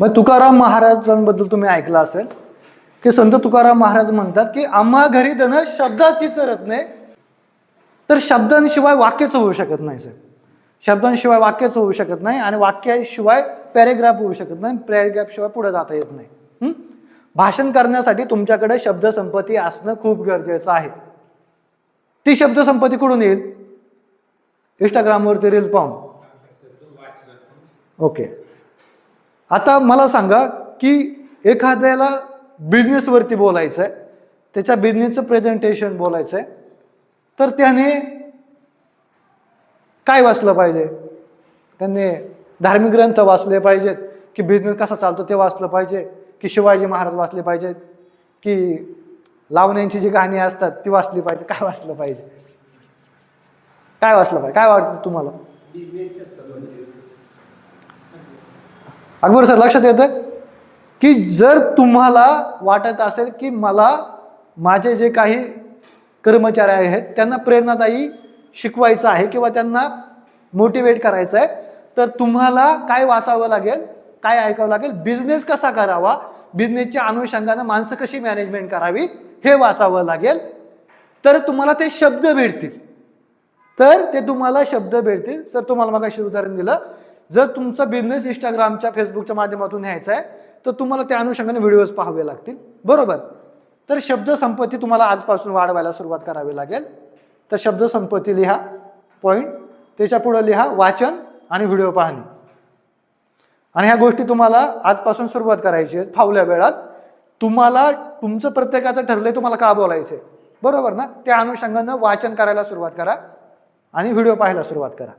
मग तुकाराम महाराजांबद्दल तुम्ही ऐकलं असेल की संत तुकाराम महाराज म्हणतात की आम्हा घरी धन शब्दाची चरत नाही तर शब्दांशिवाय वाक्यच होऊ शकत नाही सर शब्दांशिवाय वाक्यच होऊ शकत नाही आणि वाक्याशिवाय पॅरेग्राफ होऊ शकत नाही पॅरेग्राफशिवाय पुढे जाता येत नाही? भाषण करण्यासाठी तुमच्याकडे शब्दसंपत्ती असणं खूप गरजेचं आहे. ती शब्दसंपत्ती कुठून येईल? इंस्टाग्रामवरती रील पाहून. ओके. आता मला सांगा की एखाद्याला बिझनेसवरती बोलायचं आहे त्याच्या बिझनेसचं प्रेझेंटेशन बोलायचं आहे तर त्याने काय वाचलं पाहिजे? त्यांनी धार्मिक ग्रंथ वाचले पाहिजेत की बिझनेस कसा चालतो ते वाचलं पाहिजे की शिवाजी महाराज वाचले पाहिजेत की लावण्यांची जी गाणी असतात ती वाचली पाहिजे काय वाचलं पाहिजे? काय वाचलं पाहिजे? काय वाटतं तुम्हाला? अकबर सर लक्षात येतं की जर तुम्हाला वाटत असेल की मला माझे जे काही कर्मचारी आहेत त्यांना प्रेरणादायी शिकवायचं आहे किंवा त्यांना मोटिवेट करायचं आहे तर तुम्हाला काय वाचावं लागेल काय ऐकावं लागेल बिझनेस कसा करावा बिझनेसच्या अनुषंगानं माणसं कशी मॅनेजमेंट करावी हे वाचावं लागेल. तर तुम्हाला ते शब्द भेटतील. तर ते तुम्हाला शब्द भेटतील. सर तुम्हाला मग उदाहरण दिलं. जर तुमचा बिझनेस इंस्टाग्रामच्या फेसबुकच्या माध्यमातून न्यायचा आहे तर तुम्हाला त्या अनुषंगाने व्हिडिओज पाहावे लागतील. बरोबर? तर शब्दसंपत्ती तुम्हाला आजपासून वाढवायला सुरुवात करावी लागेल. तर शब्दसंपत्ती लिहा पॉईंट त्याच्या पुढं लिहा वाचन आणि व्हिडिओ पाहणे. आणि ह्या गोष्टी तुम्हाला आजपासून सुरुवात करायची आहेत फावल्या वेळात. तुम्हाला तुमचं प्रत्येकाचं ठरलंय तुम्हाला का बोलायचं आहे बरोबर ना? त्या अनुषंगानं वाचन करायला सुरुवात करा आणि व्हिडिओ पाहायला सुरुवात करा.